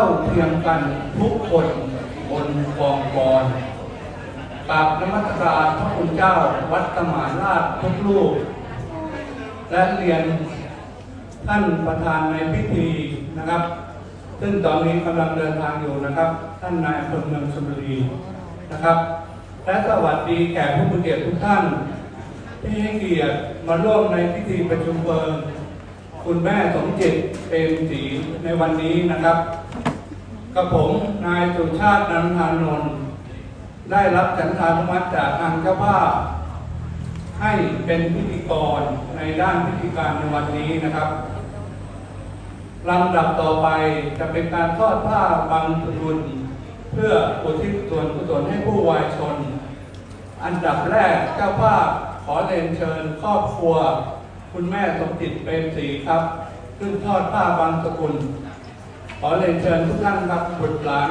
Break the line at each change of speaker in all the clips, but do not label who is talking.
าเทียมกันทุกคนบนกองกรกราบนมัสการพระคุณเจ้าวัดสมานราชทุกรูปและเรียนท่านประธานในพิธีนะครับ ซึ่งตอนนี้กำลังเดินทางอยู่นะครับ ท่านนายอำเภอเมืองชลบุรีนะครับ และสวัสดีแก่ผู้มีเกียรติทุกท่าน ที่ให้เกียรติมาร่วมในพิธีประชุมเพลิงคุณแม่สมจิตเปรมศรีในวันนี้นะครับ กับผมนายสุชาตินันทานนท์ได้รับฉันทานุมัติจากทางเจ้าภาพ ให้เป็นพิธีกรในด้านพิธีการในวันนี้นะครับลำดับต่อไปจะเป็นการทอดผ้าบังสุกุลเพื่ออุทิศส่วนกุศลให้ผู้วายชน อันดับแรกเจ้าภาพขอเรียนเชิญครอบครัว คุณแม่สมจิตเปรมศรีครับขึ้นทอดผ้าบางสกุล ขอเลยเชิญทุกท่านครับบุตรหลาน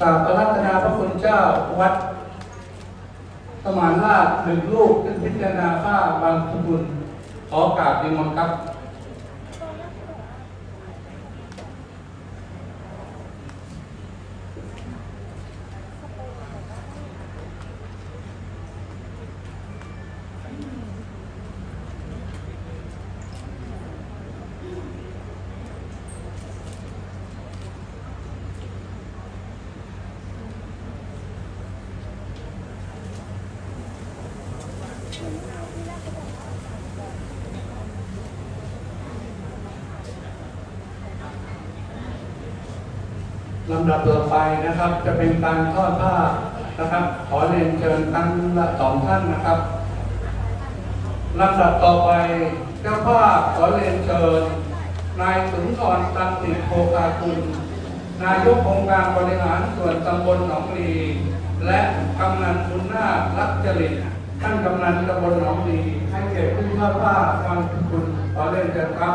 กราบอารัตนาพระคุณเจ้าวัดสมานราชหนึ่งลูกขึ้นพิจารณาผ้า คุณขอกราบดีมนต์ครับ นะครับ จะเป็นการทอดผ้านะครับ ขอเรียนเชิญทั้งละสองท่านนะครับลำดับต่อไปเจ้าภาพขอเรียนเชิญ นายสุนทรตันติโภคาคุณ นายกองค์การบริหารส่วนตำบลหนองลีและกำนันบุญนารักจริตท่านกำนันตำบลหนองลีให้เกียรติขึ้นทอดผ้าฟังคุณขอเรียนเชิญครับ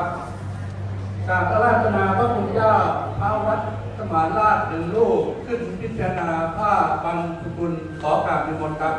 กราบพระราชนาพระคุณเจ้าพระวัด สมานราชหนึ่งลูกขึ้นพิจารณาผ้าบางสกุลขอกราบนิมนต์ครับ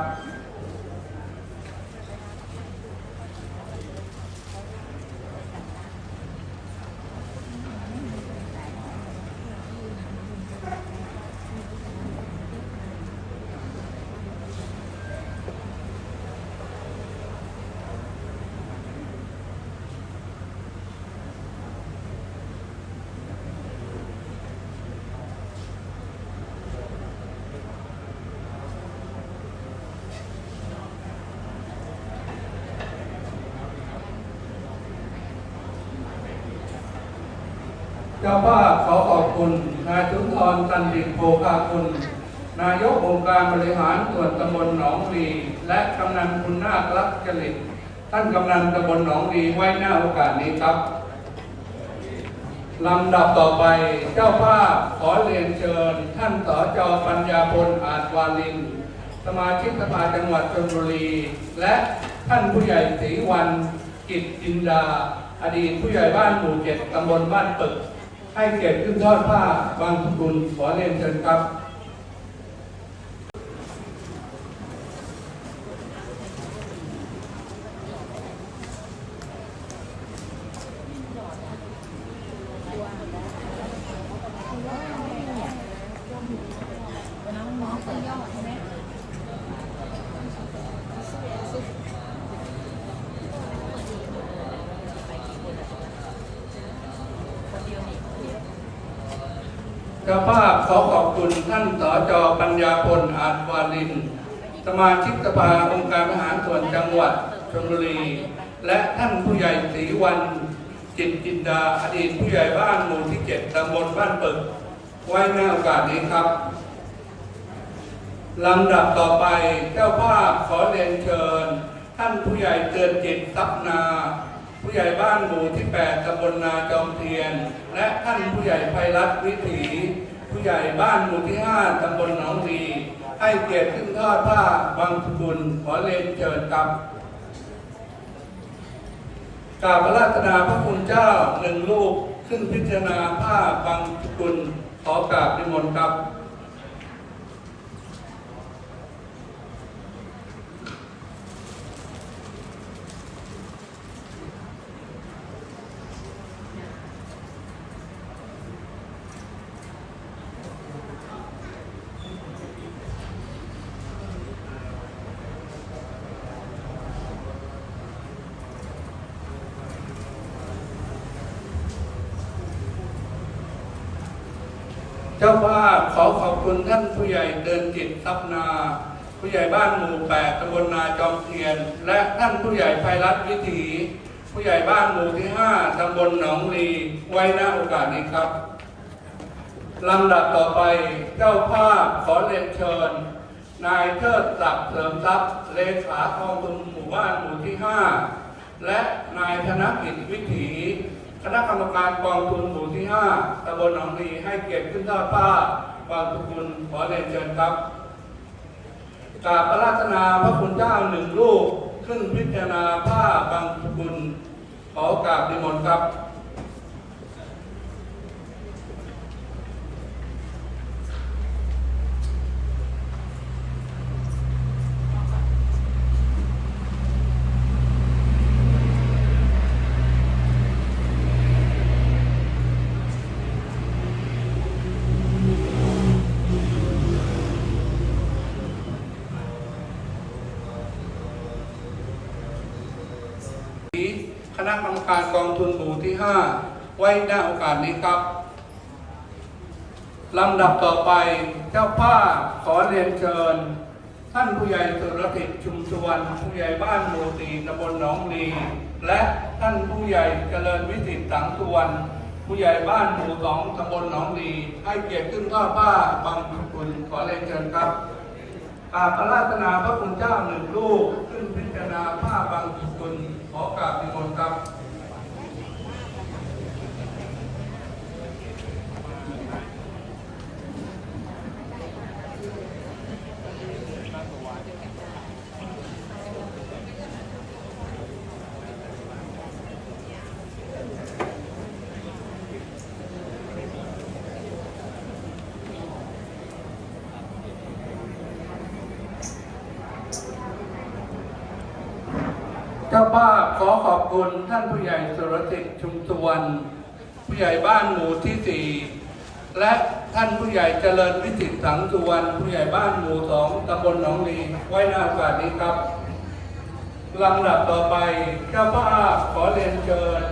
เจ้าพขอขอบคุณนายสุนทรตันติโภคาคุณ นายกองค์การบริหารส่วนตำบลหนองรีและกำนันคุณนาครักจริตท่านกำนันตำบลหนองรีไว้หน้าโอกาสนี้ครับลำดับต่อไปเจ้าภาพขอเรียนเชิญ ท่านสจอปัญญาพลอาจวาลิน สมาชิกสภาจังหวัดชลบุรี และท่านผู้ใหญ่ศรีวันกิจจินดา อดีตผู้ใหญ่บ้านหมู่เจ็ดตำบลบ้านปึก ให้เกียรติขึ้นทอดผ้าบางสกุลขอเรียนเชิญครับ เจ้าภาพขอขอบคุณท่านสจปัญญาพลอาจวาลิน สมาชิกสภาองค์การบริหารส่วนจังหวัดชลบุรี และท่านผู้ใหญ่ศรีวันจิตจินดาอดีตผู้ใหญ่บ้านหมู่ที่เจ็ดตำบลบ้านปึกไว้ในโอกาสนี้ครับลำดับต่อไปเจ้าภาพขอเรียนเชิญ ท่านผู้ใหญ่เตือนจิตทัพนา ผู้ใหญ่บ้านหมู่ที่ 8ตำบลนาจอมเทียน และท่านผู้ใหญ่ไพรัตวิถี ใหญ่บ้านหมู่ที่5ตำบลหนองรีให้เกียรติขึ้นทอดผ้าบางสกุลขอเรียนเจิดกับกราบระราตนาพระคุณเจ้าหนึ่งลูกขึ้นพิจารณาผ้าบางสกุลขอกราบนิมนต์ครับ จ้าภาพขอขอบคุณท่านผู้ใหญ่เดินจิตทรัพนา ผู้ใหญ่บ้านหมู่แปดตำบลนาจอมเทียน และท่านผู้ใหญ่ไพรัตวิถี ผู้ใหญ่บ้านหมู่ที่ห้าตำบลหนองลีไว้ณโอกาสนี้ครับลำดับต่อไปเจ้าภาพขอเรียนเชิญ นายเทิดศักดิ์เสริมทรัพย์เลขากองทุนหมู่บ้านหมู่ที่ห้าและนายธนกิจวิถี คณะกรรมการกองทุนหมู่ที่ 5ตำบลหนองลีให้เกียรติขึ้นทอดผ้าบางสกุนขอเรียนเชิญครับกราบประราชนาพระคุณเจ้าหนึ่งลูก ขึ้นพิจารณาผ้าบางสกุณขอกราบนิมนต์ครับ คณะกรรมการกองทุนหมู่ที่ 5 ไว้ณโอกาสนี้ครับลำดับต่อไปเจ้าภาพขอเรียนเชิญ ท่านผู้ใหญ่สุรติชุมสุวรรณผู้ใหญ่บ้านหมู่ตีตำบลหนองลีและท่านผู้ใหญ่เจริญวิสิตสังสวรรณผู้ใหญ่บ้านหมู่สองตำบลหนองลีให้เกียรติขึ้นทอดผ้าบางสกุลขอเรียนเชิญครับกราบพระราชนาพระคุณเจ้าหนึ่งลูกขึ้นพิจารณาผ้าบางสกุล ขอกราบนิมนต์ครับ เจ้าภาพขอขอบ คุณท่านผู้ใหญ่สุรสิทธิ์ชุมสุวรรณผู้ใหญ่บ้านหมู่ที่สี่และท่านผู้ใหญ่เจริญวิสิตสังสุวรรณผู้ใหญ่บ้านหมู่สองตำบลหนองลีไว้หน้าโอกาสนี้ครับลำดับต่อไปเจ้าภาพขอเรียนเชิญ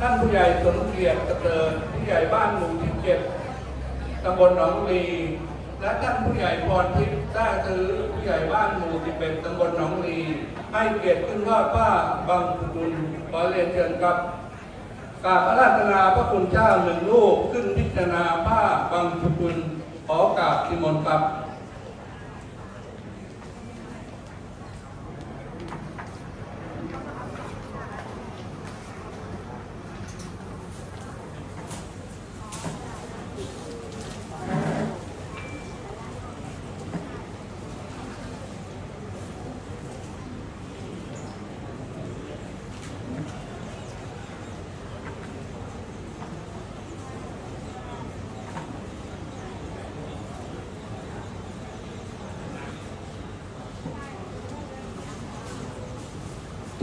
ท่านผู้ใหญ่สมเกียรติกระเดินผู้ใหญ่บ้านหมู่ที่เจ็ดตำบลหนองลีและท่านผู้ใหญ่พรทิพย์ได้ถือผู้ใหญ่บ้านหมู่ที่เป็นตำบลหนองลี ให้เกียรติขึ้นว่าป้าบางคุณขอเรียนเชิญครับกราบพระราชนาพระคุณเจ้าหนึ่งลูกขึ้นพิจารณาผ้าบางสกุลขอกราบทิมนครับ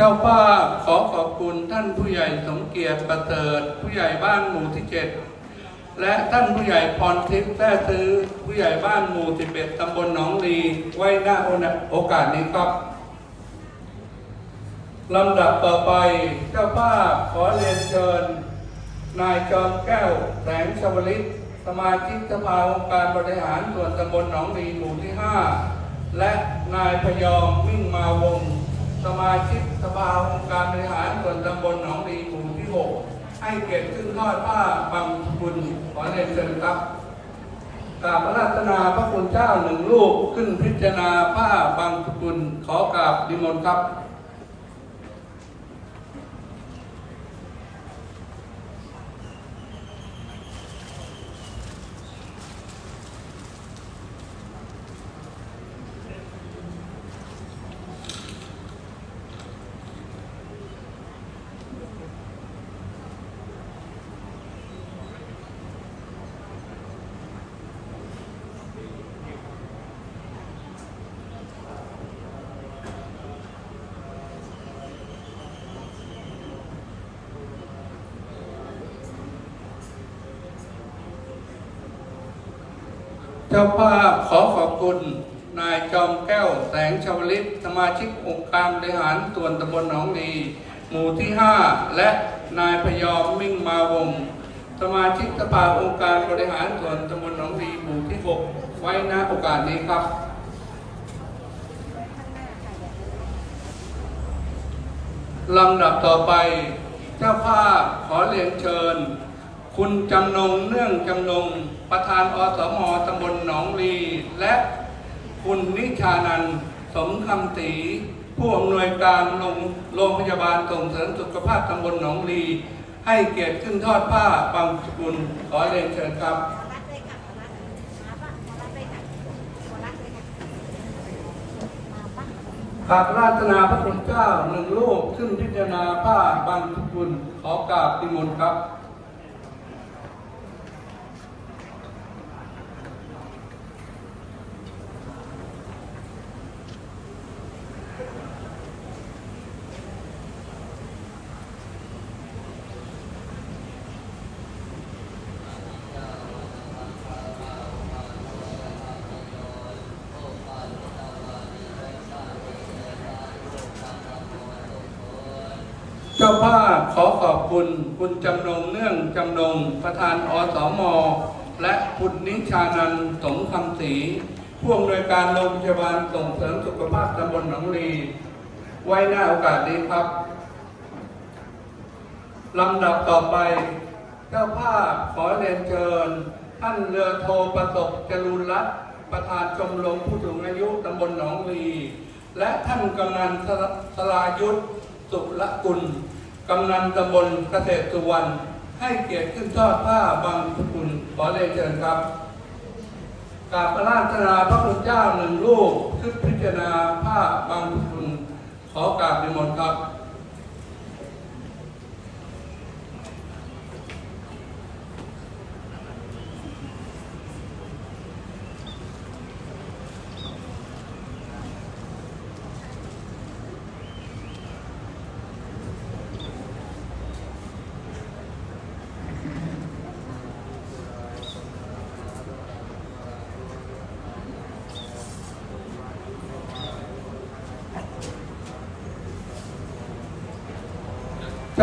จ้าภาขอขอบคุณท่านผู้ใหญ่สมเกียรติประเสริฐผู้ใหญ่บ้านหมู่ที่เจ็ดและท่านผู้ใหญ่พรทิพย์แท้ซื้อผู้ใหญ่บ้านหมู่สิบเอ็ดตำบลหนองลีไว้หน้าโอกาสนี้ครับลำดับต่อไปเจ้าภาขอเรียนเชิญ นายจอมแก้วแสงชวลิต สมาชิกสภาองค์การบริหารส่วนตำบลหนองลีหมู่ที่5และนายพยอมมิ่งมาวง สมาชิกสภาองค์การบริหารส่วนตำบลหนองลีหมู่ที่ 6 ให้เก็บขึ้นทอดผ้าบางสกุลขอเรียนเชิญครับกราบราตนาพระคุณเจ้าหนึ่งลูกขึ้นพิจารณาผ้าบางสกุลขอกราบดิมนครับ เจ้าภาพขอขอบคุณ นายจอมแก้วแสงชาวลิตสมาชิกองค์การบริหารส่วนตำบลหนองดีหมู่ที่ 5 และนายพยอมมิ่งมาวง สมาชิกสภาองค์การบริหารส่วนตำบลหนองดีหมู่ที่ 6 ไว้ณโอกาสนี้ครับลำดับต่อไปเจ้าภาพขอเรียนเชิญ คุณจำนงเนื่องจำนง ประธานอสมตำบลหนองลี และคุณนิชานันสมคำตีผู้อำนวยการโรงโรงพยาบาลส่งเสริมสุขภาพตำบลหนองลี ให้เกียรติขึ้นทอดผ้าบางสกุลขอเรียนเชิญครับ
รัดเลยค่ะรัดมารัดเลยค่ะรัดเลยค่ะมาป่ะ
กราบราชนาพระคุณเจ้าหนึ่งรูปขึ้นพิจารณาผ้าบางสกุลขอกราบติมนครับาภาพขอขอบคุณคุณจำนงเนื่องจำนงประธานอสมและคุณนิชานันสมคำศรีผู้อำนวยการโรงพยาบาลส่งเสริมสุขภาพตำบลหนองลีไว้หน้าโอกาสนี้ครับลำดับต่อไป เจ้าภาพขอเรียนเชิญ ท่านเรือโทประสบจรูนรัตน์ประธานชมรมผู้สูงอายุตำบลหนองลีและท่านกำนันสรสรายุทธสุรกุล กำนันตำบลเกษตรสุวรรณให้เกียรติขึ้นทอดผ้าบางสกุลขอเรียนเชิญครับกราบพระราชนาพระคุณเจ้าหนึ่งลูกขึ้นพิจารณาผ้าบางสกุลขอกราบนิมนต์ครับ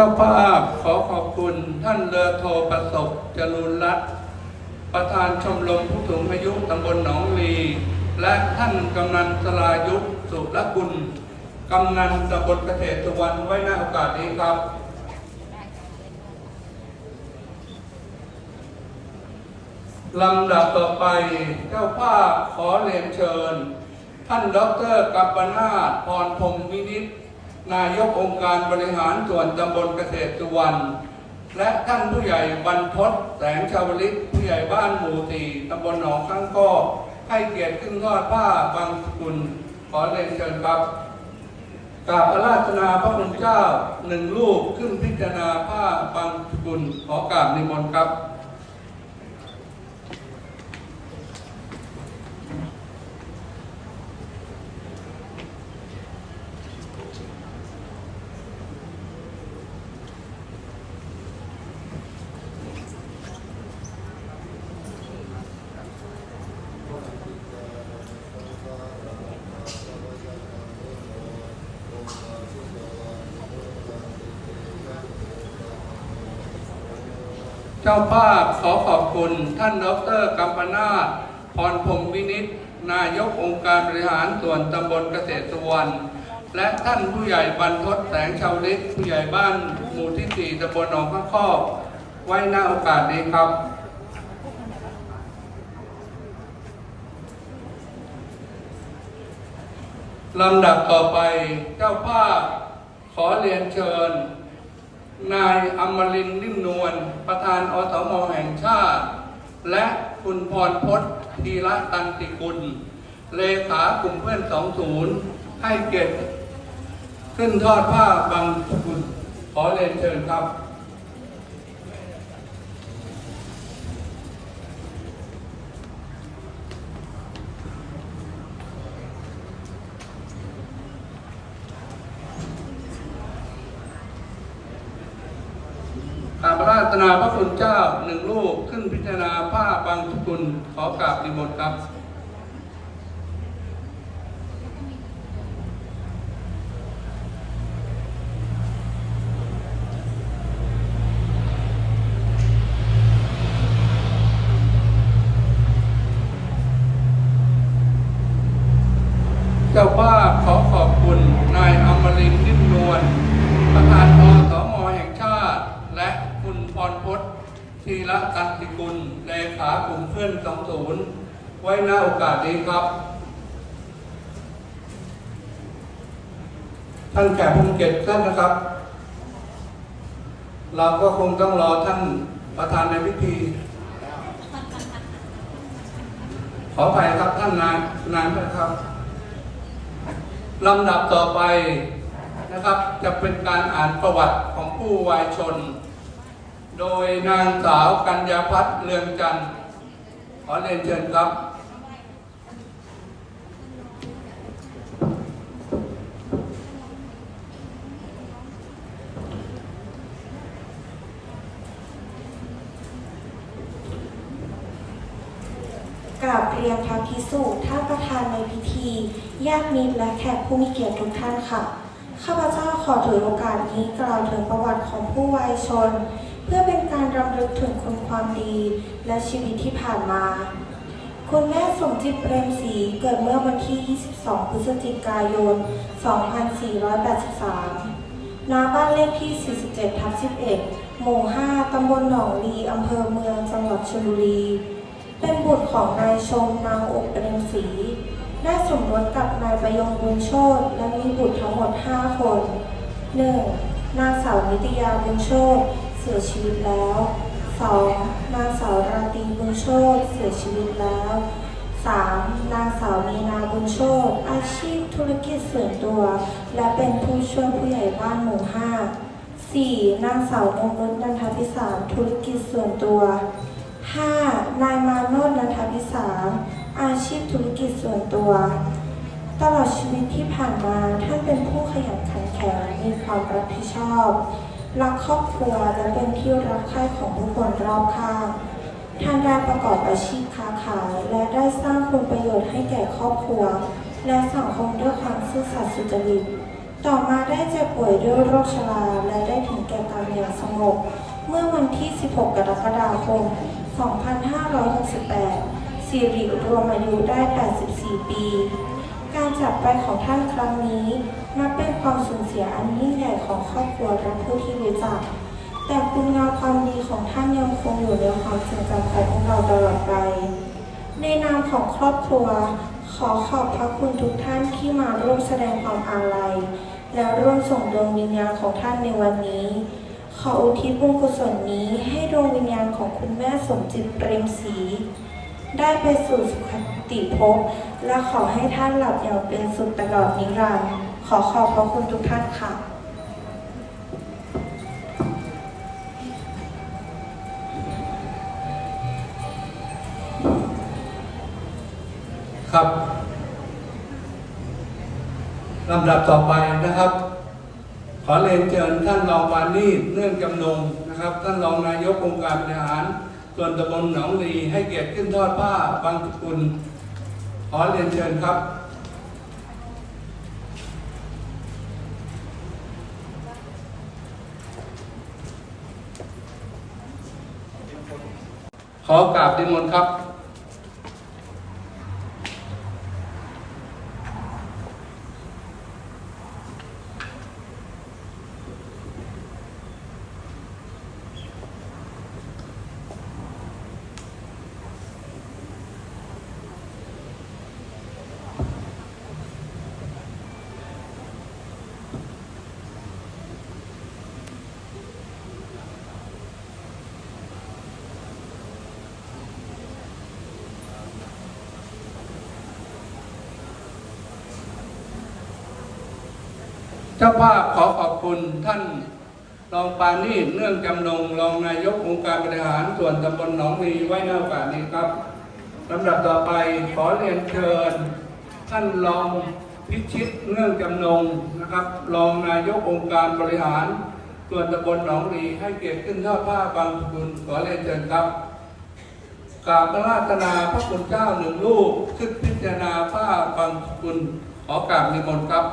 จ้าภาพขอขอบคุณท่านเรือโทประสบจรูนรัตน์ประธานชมรมผู้สูงอายุตำบลหนองลี และท่านกำนันสรายุสุรกุลกำนันตำบลเกษตรวรรณไว้หน้าโอกาสนี้ครับลำดับต่อไปเจ้าภาพขอเรียนเชิญ ท่านดรกัปปนาถพรพรมวินิต นายกองค์การบริหารส่วนตำบลเกษตรสุวรรณและท่านผู้ใหญ่บรรพตแสงชาวลิตผู้ใหญ่บ้านหมู่สี่ตำบลหนองข้างก็ให้เกียรติขึ้นทอดผ้าบางสกุลขอเรียนเชิญครับกราบอาราธนาพระคุณเจ้าหนึ่งรูปขึ้นพิจารณาผ้าบางสกุลขอกราบนิมนต์ครับ จ้าภาพขอขอบคุณท่านดรกัมปนาทพรพงวินิตนายกองค์การบริหารส่วนตำบลเกษตรสวรรและท่านผู้ใหญ่บรรทศแสงชาวเล็กผู้ใหญ่บ้านหมู่ที่สี่ตำบลหนองข้างคอกไว้หน้าโอกาสนี้ครับ ลำดับต่อไปเจ้าภาพขอเรียนเชิญ นายอมรินทร์นิ่มนวลประธานอสมแห่งชาติ และคุณพรพศธีระตันติกุล เลขากลุ่มเพื่อน20ให้เกตขึ้นทอดผ้าบางสกุลขอเรียนเชิญครับ กราบราตนาพระคุณเจ้าหนึ่งรูปขึ้นพิจารณาผ้าบางทุกุลขอกราบนิมนต์ครับ เจ้าภาพขอขอบคุณนายอมรินทร์นิ่มนวลประธานอสมแห่งชาติ และคุณพรพศธีระตันติกุลเลขากลุ่มเพื่อน20 ไว้หน้าโอกาสนี้ครับ ท่านแขกผู้มีเกียรติท่านนะครับ เราก็คงต้องรอท่านประธานในพิธี ขออภัยครับท่านนายนายนะครับลำดับต่อไปนะครับ จะเป็นการอ่านประวัติของผู้วายชน โดยนางสาวกัญญาพัฒน์เรืองจันทร์ขอเรียนเชิญครับ
กราบเรียนพระพิสุท่านประธานในพิธี ญาติมิตรและแขกผู้มีเกียรติทุกท่านค่ะ ข้าพเจ้าขอถือโอกาสนี้กล่าวถึงประวัติของผู้วายชน เพื่อเป็นการรำลึกถึงคุณความดี และชีวิตที่ผ่านมา คุณแม่สมจิตเปรมศรีเกิดเมื่อวันที่ 22 พฤศจิกายน 2483 ณ บ้านเลขที่ 47 ทับ 11 หมู่ 5 ตำบลหนองลีอำเภอเมือง จังหวัดชลบุรี เป็นบุตรของนายชมนาง ได้สมรสกับนายประยงบุญโชตและมีบุตรทั้งหมด 5 คน 1. นางสาวนิตยาบุญโชตเสียชีวิตแล้ว 2. นางสาวราตรีบุญโชตเสียชีวิตแล้ว 3. นางสาวมีนาบุญโชตอาชีพธุรกิจส่วนตัว และเป็นผู้ช่วยผู้ใหญ่บ้านหมู่5 4. นางสาวนงนุชนันทพิสารธุรกิจส่วนตัว 5. นายมาโนดนันทพิสาร อาชีพธุรกิจส่วนตัว ตลอดชีวิตที่ผ่านมาท่านเป็นผู้ขยันขันแข็งมีความรับผิดชอบ รักครอบครัวและเป็นที่รักใคร่ของผู้คนรอบข้างท่านได้ประกอบอาชีพค้าขายและได้สร้างคุณประโยชน์ให้แก่ครอบครัว และสังคมด้วยความซื่อสัตย์สุจริต ต่อมาได้เจ็บป่วยด้วยโรคชราและได้ถึงแก่กรรมอย่างสงบเมื่อวันที่ 16 กรกฎาคม 2568 สิริรวมอายุได้ 84 ปี การจากไปของท่านครั้งนี้นับเป็นความสูญเสียอันยิ่งใหญ่ของครอบครัวและผู้ที่รู้จัก แต่คุณงามความดีของท่านยังคงอยู่ในความทรงจำของพวกเราตลอดไป ในนามของครอบครัว ขอขอบพระคุณทุกท่านที่มาร่วมแสดงความอาลัย และร่วมส่งดวงวิญญาณของท่านในวันนี้ขออุทิศบุญกุศลนี้ให้ดวงวิญญาณของคุณแม่สมจิตเปรมศรี ได้ไปสู่สุคติภพและขอให้ท่านหลับอย่างเป็นสุขตลอดนิรันดร์ขอขอบพระคุณทุกท่านค่ะ
ครับลำดับต่อไปนะครับ ขอเรียนเชิญท่านรองวานีเนื่องจำนงนะครับ ท่านรองนายกองค์การบริหาร ส่วนตำบลหนองลีให้เกียรติขึ้นทอดผ้าบางสกุลขอเรียนเชิญครับ ขอกราบดิมนครับ เจ้าภาพขอขอบคุณท่านรองปานีเนื่องจำนงรองนายกองค์การบริหารส่วนตำบลหนองลีไว้ในโอกานี้ครับลำดับต่อไปขอเรียนเชิญ ท่านรองพิชิตเนื่องจำนงนะครับ รองนายกองค์การบริหาร ส่วนตำบลหนองลีให้เกียรติขึ้นทอดผ้าบางสกุลขอเรียนเชิญครับกราบราตนาพระคุณเจ้าหนึ่งลูกขึ้นพิจารณาผ้าบางสกุลขอกราบนิมนต์ครับ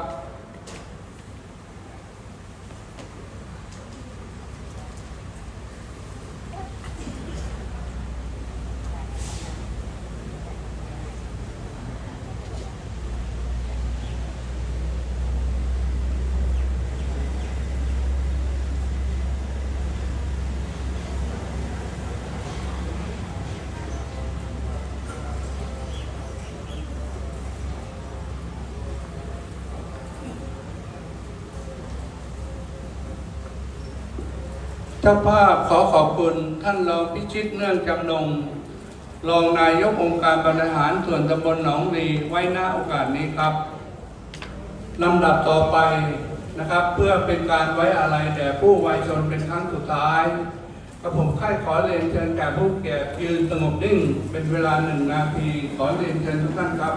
จ้าภาพขอขอบคุณท่านรองพิชิตเนื่องจำนง รองนายกองค์การบริหารส่วนตำบลหนองรีไว้หน้าโอกาสนี้ครับลำดับต่อไปนะครับ เพื่อเป็นการไว้อาลัยแด่ผู้วัยชนเป็นครั้งสุดท้ายกระผมค่ายขอเรียนเชิญแก่ผู้แก่ยืนสงบนิ่ง เป็นเวลาหนึ่งนาทีขอเรียนเชิญทุกท่านครับ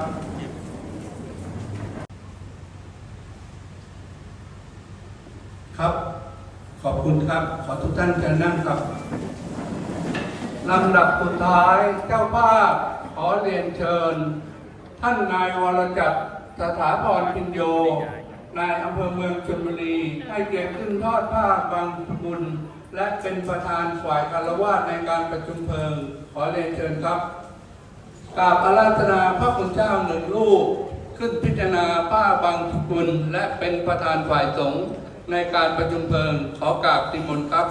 ขอบคุณครับ ขอทุกท่านเชิญนั่งครับลำดับสุดท้ายเจ้าภาพขอเรียนเชิญ ท่านนายวรจักรสถาพรพินโย นายอำเภอเมืองชลบุรี ให้เกียรติขึ้นทอดผ้าบางสกุลและเป็นประธานฝ่ายคารวะในการประชุมเพลิง ขอเรียนเชิญครับกราบอาราธนาพระคุณเจ้าหนึ่งรูปขึ้นพิจารณาผ้าบางสกุลและเป็นประธานฝ่ายสงฆ์ ในการประชุมเพลิงขอกราบติมนต์ครับ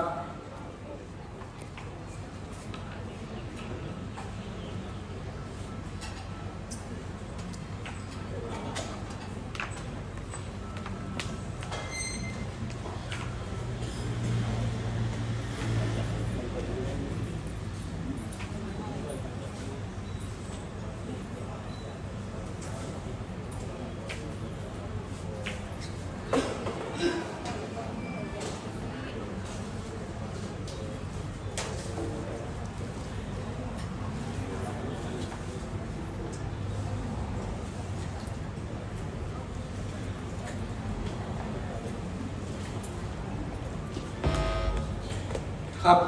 ครับ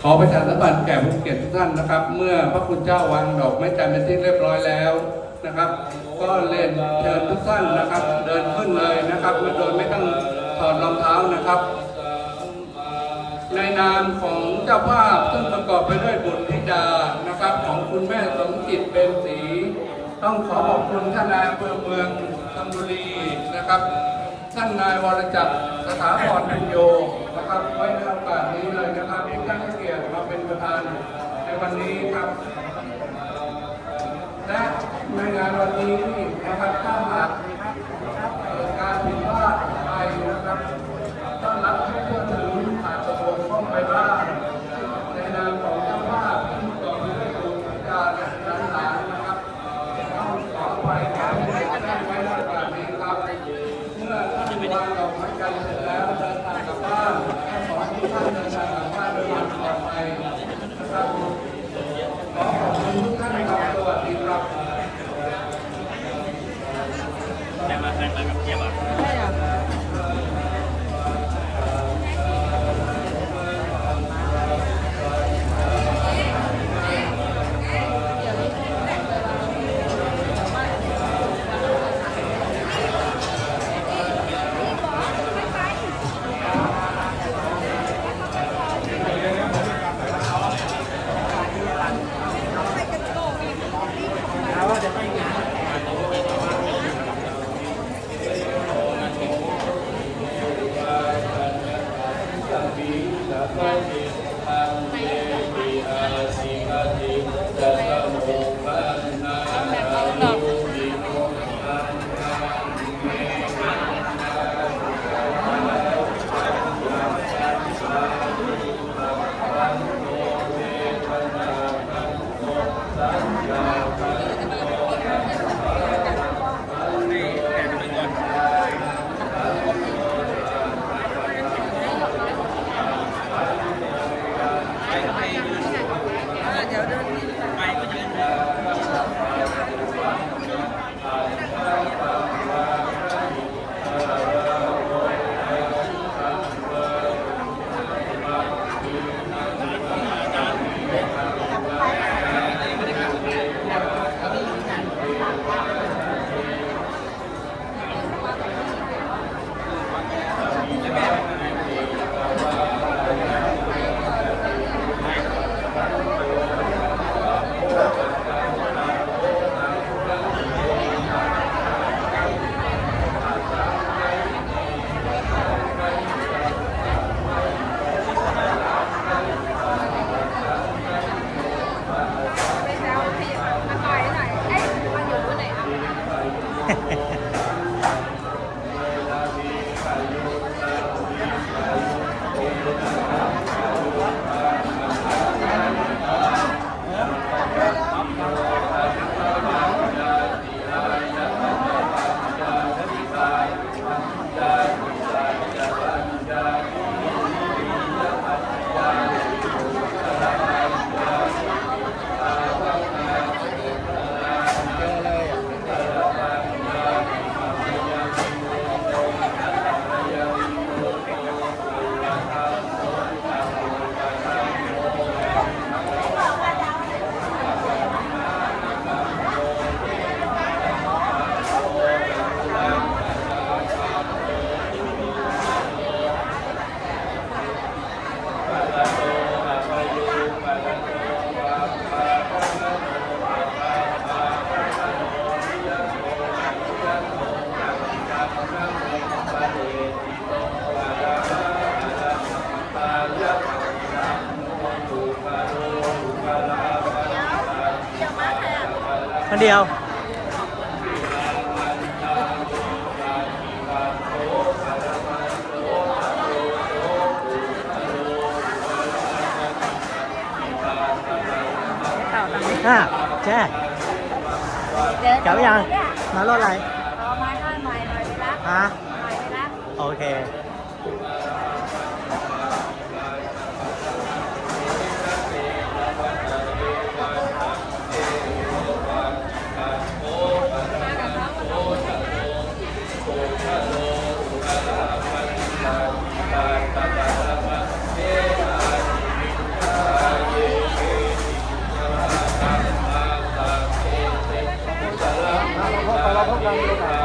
ขอประชาสัมพันธ์แก่ผู้เกียรติทุกท่านนะครับ เมื่อพระคุณเจ้าวางดอกไม้จันทร์เป็นที่เรียบร้อยแล้วนะครับ ก็เล่นเชิญทุกท่านนะครับ เดินขึ้นเลยนะครับโดยไม่ต้องถอดรองเท้านะครับ ในนามของเจ้าภาพซึ่งประกอบไปด้วยบุตรธิดานะครับ ของคุณแม่สมจิตเป็นศรีต้องขอขอบคุณท่านนายอำเภอเมืองชลบุรีนะครับ ท่านนายวรจักรสถาพรเป็นโย นะครับไว้ในโอกาสนี้เลยนะครับที่ท่านให้เกียรติมาเป็นประธานในวันนี้ครับ และในงานวันนี้นะครับถ้าห Thank you. เดียว อะแจ้กลับยังมารถอะไร
เอาไม้ห้าหน่อยหน่อยไปรับ
ฮะ
หน่อยไปรับ
โอเค Thank you.